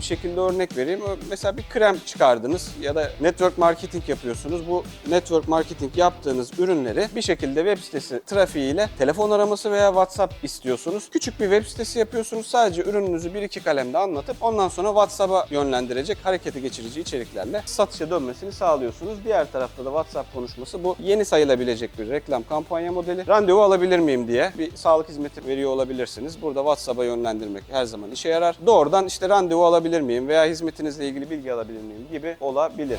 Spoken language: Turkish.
şekilde örnek vereyim. Mesela bir krem çıkardınız ya da network marketing yapıyorsunuz. Bu network marketing yaptığınız ürünleri bir şekilde web sitesi trafiğiyle telefon araması veya WhatsApp istiyorsunuz. Küçük bir web sitesi yapıyorsunuz. Sadece ürününüzü bir iki kalemde anlatıp ondan sonra WhatsApp'a yönlendirecek harekete geçirici içeriklerle satışa dönmesini sağlıyorsunuz. Diğer tarafta da WhatsApp konuşması bu yeni sayılabilecek bir reklam kampanya modeli. Randevu alabilir miyim diye bir sağlık hizmeti veriyor olabilirsiniz. Burada WhatsApp'a yönlendirmek her zaman işe yarar. Doğrudan işte randevu alabilir miyim veya hizmetinizle ilgili bilgi alabilir miyim gibi olabilir.